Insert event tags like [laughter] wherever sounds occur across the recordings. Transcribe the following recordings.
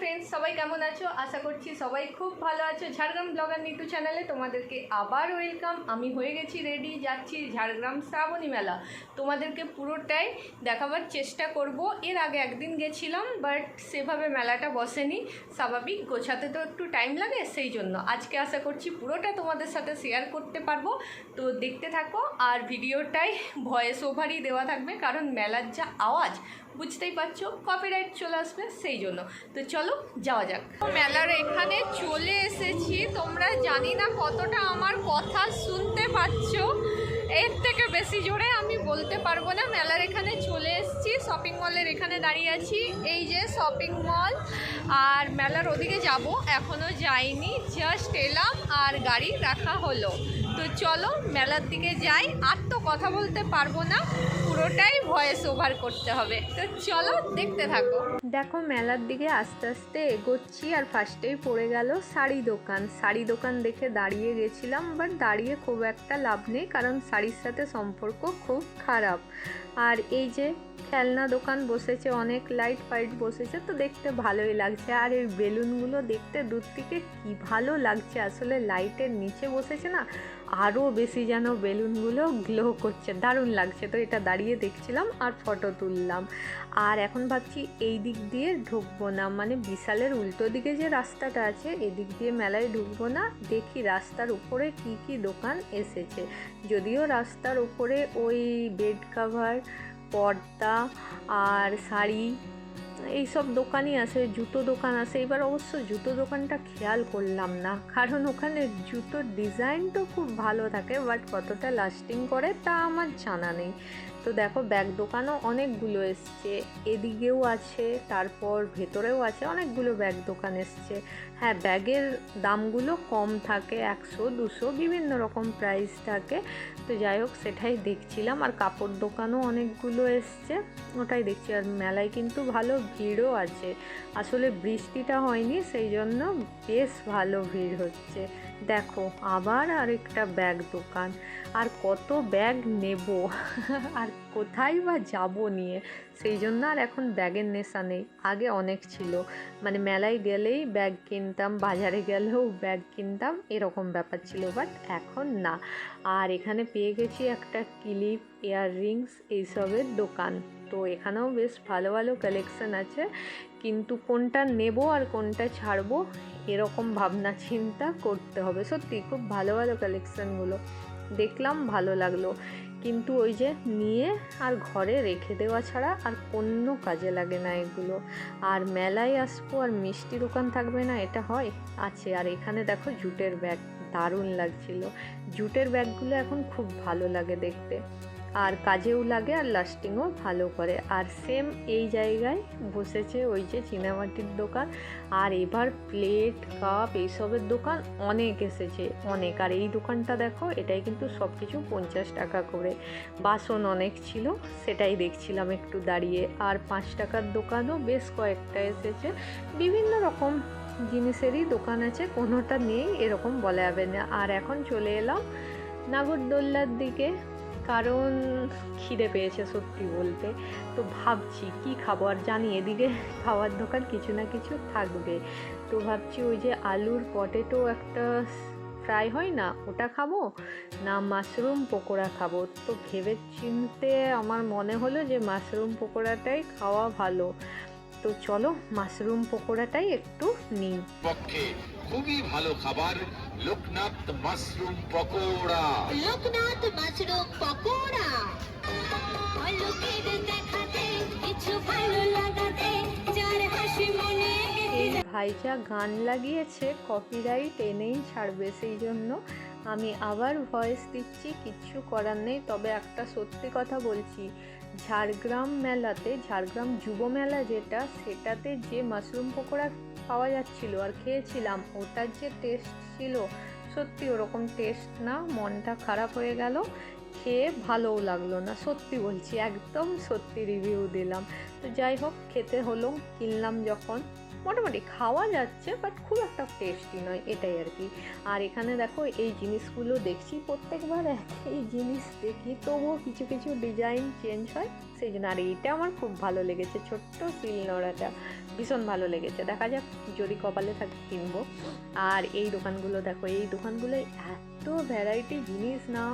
Friends সবাই কেমন আছো? আশা করছি সবাই খুব ভালো আছো। ঝাড়গ্রাম ব্লগার নিটু চ্যানেলে তোমাদেরকে আবার ওয়েলকাম আমি হয়ে গেছি রেডি যাচ্ছি ঝাড়গ্রাম শ্রাবণী মেলা। তোমাদেরকে পুরোটাই দেখাবার চেষ্টা করব। এর আগে একদিন গেছিলাম বাট সেভাবে মেলাটা বসেনি। স্বাভাবিক, গোছাতে তো একটু টাইম লাগে, সেই জন্য। আজকে আশা করছি পুরোটা তোমাদের সাথে শেয়ার করতে পারব। তো দেখতে থাকো, আর ভিডিওটাই ভয়েস ওভারই দেওয়া থাকবে, কারণ মেলার যা আওয়াজ বুঝতেই পারছ কপিরাইট চলে আসবে সেই জন্য। তো চলো, যাওয়া যাক। মেলার এখানে চলে এসেছি। তোমরা জানি না কতটা আমার কথা শুনতে পাচ্ছ এর থেকে বেশি জোরে আমি বলতে পারব না। মেলার এখানে চলে এসেছি। শপিং মলের এখানে দাঁড়িয়ে আছি। এই যে শপিং মল আর মেলার ওদিকে যাব। এখনও যাইনি। জাস্ট এলাম আর গাড়ি রাখা হলো। তো চলো, মেলার দিকে যাই। আর তো কথা বলতে পারব না। পুরোটাই ভয়েস ওভার করতে হবে। তো চলো দেখতে থাকো। দেখো, মেলার দিকে আস্তে আস্তে এগোচ্ছি আর ফার্স্টেই পড়ে গেল শাড়ি দোকান। শাড়ি দোকান দেখে দাঁড়িয়ে গেছিলাম বাট দাঁড়িয়ে খুব একটা লাভ নেই কারণ শাড়ির সাথে সম্পর্ক খুব খারাপ। আর এই যে খেলনা দোকান বসেছে, অনেক লাইট ফাইট বসেছে, তো দেখতে ভালোই লাগছে। আর এই বেলুনগুলো দেখতে দূর থেকে কি ভালো লাগছে। আসলে লাইটের নিচে বসেছে না আরও বেশি যেন বেলুনগুলো গ্লো করছে। দারুণ লাগছে। তো এটা দাঁড়িয়ে দেখছিলাম আর ফটো তুললাম। আর এখন ভাবছি এই দিক দিয়ে ঢুকবো না। মানে বিশালের উল্টো দিকে যে রাস্তাটা আছে, এদিক দিয়ে মেলায় ঢুকবো না। দেখি রাস্তার উপরে কি কি দোকান এসেছে। যদিও রাস্তার উপরে ওই বেড কাভার পর্দা আর শাড়ি এইসব দোকানই আছে, জুতো দোকান আছে। এবার অবশ্য জুতো দোকানটা খেয়াল করলাম না, কারণ ওখানে জুতোর ডিজাইন তো খুব ভালো থাকে, বাট কতটা লাস্টিং করে তা আমার জানা নেই। তো দেখো ব্যাগ দোকানও অনেকগুলো এসছে। এদিকেও আছে, তারপর ভেতরেও আছে, অনেকগুলো ব্যাগ দোকান এসছে। হ্যাঁ ব্যাগের দামগুলো কম থাকে, একশো, দুশো, বিভিন্ন রকম প্রাইস থাকে। তো যাই হোক, সেটাই দেখছিলাম। আর কাপড় দোকানও অনেকগুলো এসছে, ওটাই দেখছি। আর মেলায় কিন্তু ভালো ভিড়ও আছে। আসলে বৃষ্টিটা হয়নি, সেই জন্য বেশ ভালো ভিড় হচ্ছে। দেখো, আবার আরেকটা ব্যাগ দোকান। আর কত ব্যাগ নেব? আর কোথায় বা যাব নিয়ে, সেই জন্য আর এখন ব্যাগের নেশা নেই। আগে অনেক ছিল। মানে মেলায় গেলেই ব্যাগ কিনতাম, বাজারে গেলেও ব্যাগ কিনতাম, এরকম ব্যাপার ছিল। বাট এখন না। আর এখানে পেয়ে গেছি একটা ক্লিপ ইয়াররিংস এইসবের দোকান। তো এখানেও বেশ ভালো ভালো কালেকশন আছে। কিন্তু কোনটা নেব আর কোনটা ছাড়বো, এরকম ভাবনা চিন্তা করতে হবে। সত্যি, খুব ভালো ভালো কালেকশানগুলো দেখলাম ভালো লাগল। কিন্তু ওই যে নিয়ে আর ঘরে রেখে দেওয়া ছাড়া আর অন্য কাজে লাগে না এগুলো। আর মেলায় আসব আর মিষ্টি দোকান থাকবে না, এটা হয়? আছে, আর এখানে দেখো জুটের ব্যাগ, দারুণ লাগছিল। জুটের ব্যাগগুলো এখন খুব ভালো লাগে দেখতে। আর কাজেও লাগে আর লাস্টিংও ভালো করে। আর সেম এই জায়গায় বসেছে ওই যে চীনামাটির দোকান। আর এবার প্লেট কাপ এইসবের দোকান অনেক এসেছে, অনেক। আর এই দোকানটা দেখো, এটাই কিন্তু সব কিছু পঞ্চাশ টাকা করে। বাসন অনেক ছিল, সেটাই দেখছিলাম একটু দাঁড়িয়ে। আর পাঁচ টাকার দোকানও বেশ কয়েকটা এসেছে। বিভিন্ন রকম জিনিসেরই দোকান আছে, কোনোটা নেই, এরকম বলা যাবে না। আর এখন চলে এলাম নাগরদোল্লার দিকে। কারণ খিদে পেয়েছে সত্যি বলতে। তো ভাবছি কি খাব? আর জানি এদিকে খাওয়ার দোকান কিছু না কিছু থাকবে। তো ভাবছি ওই যে আলুর পটেটো একটা ফ্রাই হয় না, ওটা খাব? না মাশরুম পকোড়া খাব? তো ভেবে চিনতে আমার মনে হলো যে মাশরুম পকোড়াটাই খাওয়া ভালো। তো চলো মাশরুম পকোড়াটাই একটু নিই। পক্ষে খুবই ভালো খাবার লোকনাথ মাশরুম পকোড়া। লোকনাথ মাশরুম পকোড়া। মনে ভাইজা গান লাগিয়েছে কপিরাইট এনেই ছাড়বে সেই জন্য আমি আবার ভয়েস দিচ্ছি কিচ্ছু করার নেই। তবে একটা সত্যি কথা বলছি ঝাড়গ্রাম মেলাতে ঝাড়গ্রাম যুব মেলা যেটা সেটাতে যে মাশরুম পকোড়া পাওয়া যাচ্ছিল আর খেয়েছিলাম। ওটার যে টেস্ট ছিল, সত্যি ওরকম টেস্ট না, মনটা খারাপ হয়ে গেল। খেয়ে ভালোও লাগল না, সত্যি বলছি, একদম সত্যি রিভিউ দিলাম। তো যাই হোক, খেতে হলো, কিনলাম যখন। মোটামুটি খাওয়া যাচ্ছে বাট খুব একটা টেস্টি নয়, এটাই আর কি। আর এখানে দেখো, এই জিনিসগুলো দেখছি, প্রত্যেকবার এই জিনিস দেখি, তবুও কিছু কিছু ডিজাইন চেঞ্জ হয়। সেই জন্য। আর এইটা আমার খুব ভালো লেগেছে, ছোট্ট শিল নোড়াটা ভীষণ ভালো লেগেছে। দেখা যাক যদি কপালে থাকে কিনবো। আর এই দোকানগুলো দেখো, এই দোকানগুলো এত ভ্যারাইটি জিনিস না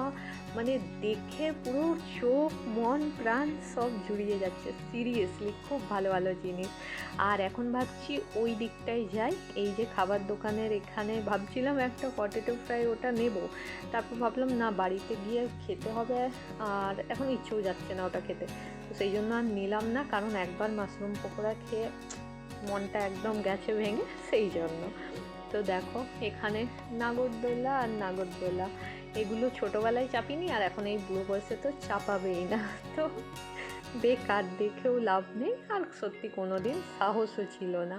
মানে দেখে পুরো চোখ, মন, প্রাণ সব জুড়িয়ে যাচ্ছে। সিরিয়াসলি খুব ভালো ভালো জিনিস। আর এখন ভাবছি ওই দিকটায় যাই। এই যে খাবার দোকানের এখানে ভাবছিলাম একটা পটেটো ফ্রাই ওটা নেব। তারপর ভাবলাম না, বাড়িতে গিয়ে খেতে হবে। আর এখন ইচ্ছেও যাচ্ছে না ওটা খেতে। তো সেই জন্য আর নিলাম না, কারণ একবার মাশরুম পকোড়া খেয়ে মনটা একদম গেছে ভেঙে, সেই জন্য। তো দেখো, এখানে নাগরদোলা আর নাগরদোলা। এগুলো ছোটোবেলায় চাপিনি, আর এখন এই বুড়ো বয়সে তো চাপাবেই না। তো বেকার, দেখেও লাভ নেই, আর সত্যি কোনো দিন সাহসও ছিল না।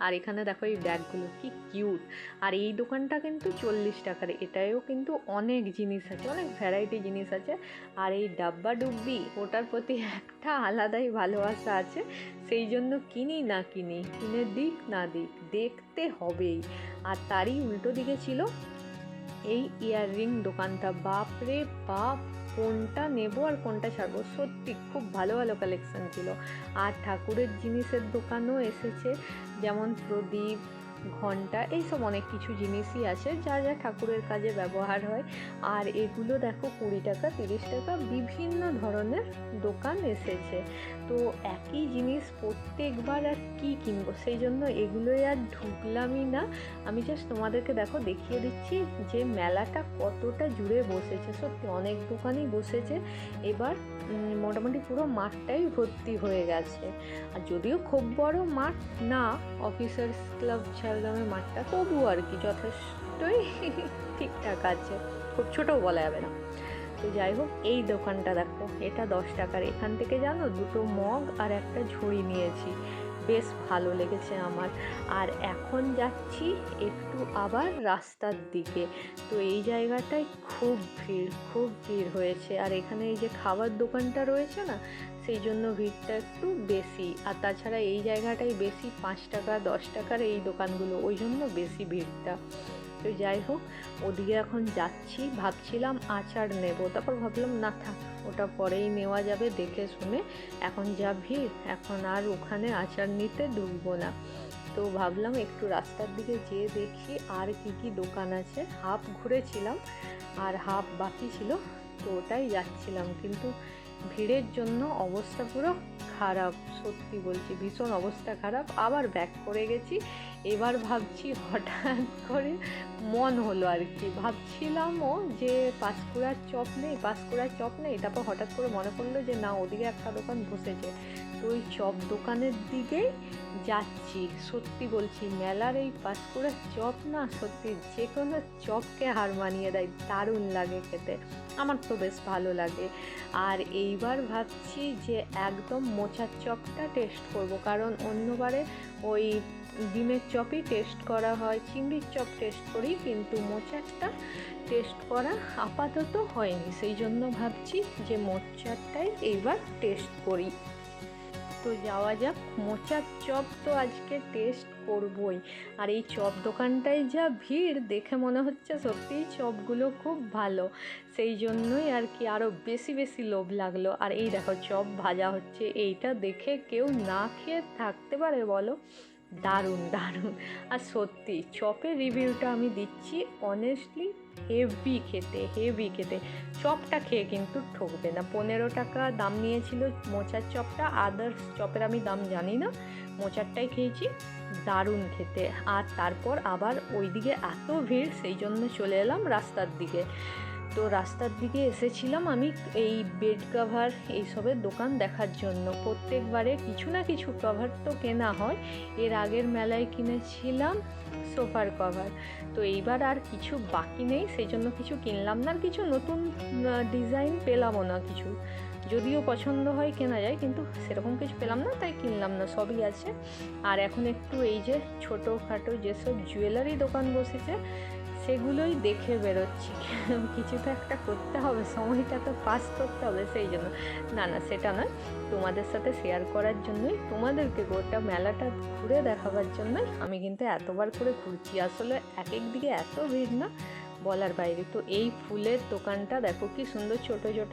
আর এখানে দেখো এই ব্যাগগুলো কি কিউট। আর এই দোকানটা কিন্তু চল্লিশ টাকার এটাও কিন্তু অনেক জিনিস আছে, অনেক ভ্যারাইটি জিনিস আছে। আর এই ডাব্বা ডুব্বি, ওটার প্রতি একটা আলাদাই ভালোবাসা আছে, সেই জন্য কিনি না কিনি, কিনে দিক না দিক, দেখতে হবেই। আর তারই উল্টো দিকে ছিল এই ইয়াররিং দোকানটা, বাপরে বাপ! কোনটা নেব আর কোনটা ছাড়বো সত্যি খুব ভালো ভালো কালেকশান ছিল। আর ঠাকুরের জিনিসের দোকানও এসেছে, যেমন প্রদীপ, ঘণ্টা, এইসব অনেক কিছু জিনিসই আছে, যা যা ঠাকুরের কাজে ব্যবহার হয়। আর এগুলো দেখো কুড়ি টাকা, তিরিশ টাকা, বিভিন্ন ধরনের দোকান এসেছে। তো একই জিনিস প্রত্যেকবার আর কি কিনবো? সেই জন্য এগুলোই আর ঢুকলামই না। আমি জাস্ট তোমাদেরকে দেখো দেখিয়ে দিচ্ছি যে মেলাটা কতটা জুড়ে বসেছে। সত্যি অনেক দোকানই বসেছে। এবার মোটামুটি পুরো মাঠটাই ভর্তি হয়ে গেছে। আর যদিও খুব বড় মাঠ না, অফিসার্স ক্লাব ঝাড়গ্রামের মাঠটা, তবুও আর কি যথেষ্টই [laughs] ঠিকঠাক আছে। খুব ছোটও বলা যাবে না। তো যাই হোক, এই দোকানটা দেখো, এটা দশ টাকার। এখান থেকে জানো, দুটো মগ আর একটা ঝুড়ি নিয়েছি। বেশ ভালো লেগেছে আমার। আর এখন যাচ্ছি একটু আবার রাস্তার দিকে। তো এই জায়গাটায় খুব ভিড় খুব ভিড় হয়েছে। আর এখানে এই যে খাবার দোকানটা রয়েছে না, সেই জন্য ভিড়টা একটু বেশি। আর তাছাড়া এই জায়গাটাই বেশি, পাঁচ টাকা, দশ টাকার এই দোকানগুলো। ওই জন্য বেশি ভিড়টা। তো যাই হোক, ওদিকে এখন যাচ্ছি, ভাবছিলাম আচার নেব। তারপর ভাবলাম, না থাক, ওটা পরেই নেওয়া যাবে, দেখে শুনে। এখন যা ভিড়, এখন আর ওখানে আচার নিতে ঢুকবো না। তো ভাবলাম একটু রাস্তার দিকে যেয়ে দেখি, আর কি কি দোকান আছে। হাফ ঘুরেছিলাম, আর হাফ বাকি ছিল, তো ওটাই যাচ্ছিলাম। কিন্তু ভিড়ের জন্য অবস্থা পুরো খারাপ, সত্যি বলছি, ভীষণ অবস্থা খারাপ। আবার ব্যাক করে গেছি। এবার ভাবছি হঠাৎ করে মন হলো আর কি। ভাবছিলামও যে পাঁশকুড়ার চপ নেই, পাঁশকুড়ার চপ নেই। তারপর হঠাৎ করে মনে পড়ল যে না, ওদিকে একটা দোকান বসেছে। তো ওই চপ দোকানের দিকেই যাচ্ছি। সত্যি বলছি, মেলার এই পাঁশকুড়ার চপ না সত্যি যে কোনো চপকে হার মানিয়ে দেয়। দারুণ লাগে খেতে। আমার তো বেশ ভালো লাগে। আর এইবার ভাবছি যে একদম মোচার চপটা টেস্ট করব। কারণ অন্যবারে ওই ডিমের চপই টেস্ট করা হয়, চিংড়ির চপ টেস্ট করি, কিন্তু মোচারটা টেস্ট করা আপাতত হয়নি। সেই জন্য ভাবছি যে মোচারটাই এইবার টেস্ট করি। তো যাওয়া যাক, মোচার চপ তো আজকে টেস্ট করবই। আর এই চপ দোকানটায় যা ভিড়, দেখে মনে হচ্ছে সত্যিই চপগুলো খুব ভালো। সেই জন্যই আর কি আরও বেশি বেশি লোভ লাগল। আর এই দেখো, চপ ভাজা হচ্ছে। এইটা দেখে কেউ না খেয়ে থাকতে পারে, বলো? দারুণ দারুণ। আর সত্যি, চপের রিভিউটা আমি দিচ্ছি অনেস্টলি হেভি খেতে হেভি খেতে। চপটা খেয়ে কিন্তু ঠকবে না। পনেরো টাকা দাম নিয়েছিল মোচার চপটা। আদার্স চপের আমি দাম জানি না। মোচারটাই খেয়েছি। দারুণ খেতে। আর তারপর আবার ওইদিকে এত ভিড় সেই জন্য চলে এলাম রাস্তার দিকে। তো রাস্তার দিকে এসেছিলাম আমি এই বেড কাভার এইসবের দোকান দেখার জন্য। প্রত্যেকবারে কিছু না কিছু কভার তো কেনা হয়। এর আগের মেলায় কিনেছিলাম সোফার কভার তো এইবার আর কিছু বাকি নেই সেই জন্য কিছু কিনলাম না। আর কিছু নতুন ডিজাইন পেলামও না কিছু। যদিও পছন্দ হয় কেনা যায়, কিন্তু সেরকম কিছু পেলাম না, তাই কিনলাম না, সবই আছে। আর এখন একটু এই যে ছোটোখাটো যেসব জুয়েলারি দোকান বসেছে সেগুলোই দেখে বেরোচ্ছি। কিছু তো একটা করতে হবে, সময়টা তো পাস করতে হবে, সেই জন্য। না না, সেটা নয়। তোমাদের সাথে শেয়ার করার জন্যই তোমাদেরকে গোটা মেলাটা ঘুরে দেখাবার জন্যই আমি কিন্তু এতবার করে ঘুরছি। আসলে এক এক দিকে এত ভিড় না বলার বাইরে। তো এই ফুলের দোকানটা দেখো কি সুন্দর ছোট ছোট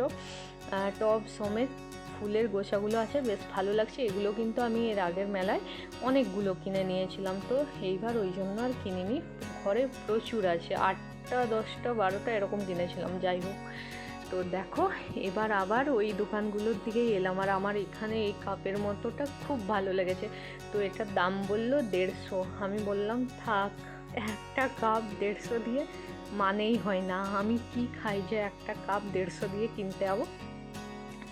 টব সমেত ফুলের গোছাগুলো আছে, বেশ ভালো লাগছে। এগুলো কিন্তু আমি এর আগের মেলায় অনেকগুলো কিনে নিয়েছিলাম। তো এইবার ওই জন্য আর কিনিনি। ঘরে প্রচুর আছে। আটটা, দশটা, বারোটা এরকম কিনেছিলাম যাই হোক। তো দেখো, এবার আবার ওই দোকানগুলোর দিকেই এলাম। আর আমার এখানে এই কাপের মতোটা খুব ভালো লেগেছে। তো এটার দাম বলল দেড়শো। আমি বললাম, থাক, একটা কাপ দেড়শো দিয়ে মানেই হয় না। আমি কি খাই যে একটা কাপ দেড়শো দিয়ে কিনতে যাব?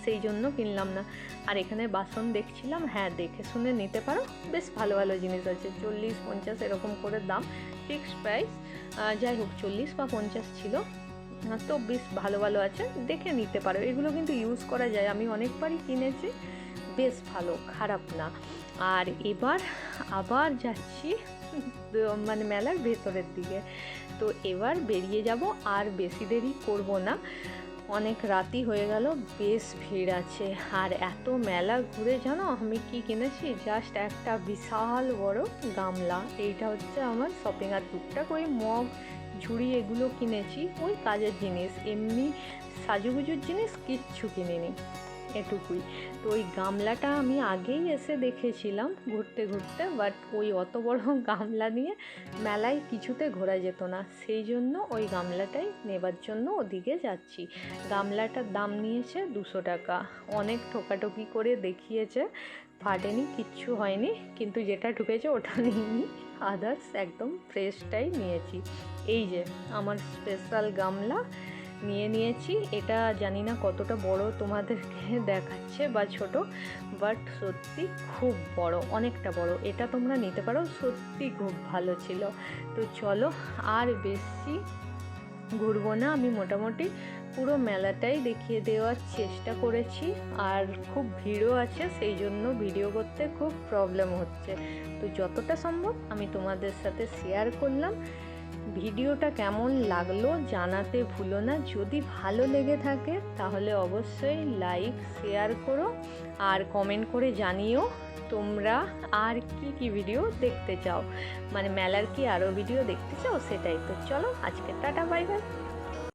সেই জন্য কিনলাম না। আর এখানে বাসন দেখছিলাম হ্যাঁ দেখে শুনে নিতে পারো। বেশ ভালো ভালো জিনিস আছে। চল্লিশ, পঞ্চাশ এরকম করে দাম ফিক্সড প্রাইস যাই হোক, চল্লিশ বা পঞ্চাশ ছিল। তো বেশ ভালো ভালো আছে। দেখে নিতে পারো। এগুলো কিন্তু ইউজ করা যায়। আমি অনেকবারই কিনেছি। বেশ ভালো, খারাপ না। আর এবার আবার যাচ্ছি [laughs] মানে মেলার ভেতরের দিকে। তো এবার বেরিয়ে যাব। আর বেশি দেরি করব না। অনেক রাতি হয়ে গেল, বেশ ভিড় আছে। আর এত মেলা ঘুরে জানো, আমি কি কিনেছি? জাস্ট একটা বিশাল বড় গামলা। এইটা হচ্ছে আমার শপিং আর টুকটাক ওই মগ, ঝুড়ি এগুলো কিনেছি, ওই কাজের জিনিস। এমনি সাজুগুজুর জিনিস কিচ্ছু কিনিনি। এটুকুই। তো ওই গামলাটা আমি আগেই এসে দেখেছিলাম ঘুরতে ঘুরতে বাট ওই অত বড় [laughs] গামলা নিয়ে মেলায় কিছুতে ঘোরা যেত না। সেই জন্য ওই গামলাটাই নেবার জন্য ওদিকে যাচ্ছি। গামলাটার দাম নিয়েছে দুশো টাকা। অনেক ঠোকাঠকি করে দেখিয়েছে। ফাটেনি, কিচ্ছু হয়নি, কিন্তু যেটা ঢুকেছে ওটা [laughs] নিইনি। আদার্স একদম ফ্রেশটাই নিয়েছি। এই যে, আমার স্পেশাল গামলা। নিয়ে নিয়েছি। এটা জানি না কতটা বড় তোমাদেরকে [laughs] দেখাচ্ছে বা ছোট বাট সত্যি খুব বড়, অনেকটা বড়। এটা তোমরা নিতে পারো, সত্যি খুব ভালো ছিল। তো চলো, আর বেশি ঘুরবো না। আমি মোটামুটি পুরো মেলাটাই দেখিয়ে দেওয়ার চেষ্টা করেছি, আর খুব ভিড়ও আছে, সেই জন্য ভিডিও করতে খুব প্রবলেম হচ্ছে। তো যতটা সম্ভব আমি তোমাদের সাথে শেয়ার করলাম। ভিডিওটা কেমন লাগল জানাতে ভুলো না। যদি ভালো লেগে থাকে, তাহলে অবশ্যই লাইক, শেয়ার করো আর কমেন্ট করে জানিও তোমরা আর কি কি ভিডিও দেখতে চাও। মানে মেলার কি আরও ভিডিও দেখতে চাও সেটাই। তো চলো আজকে টাটা, বাই বাই।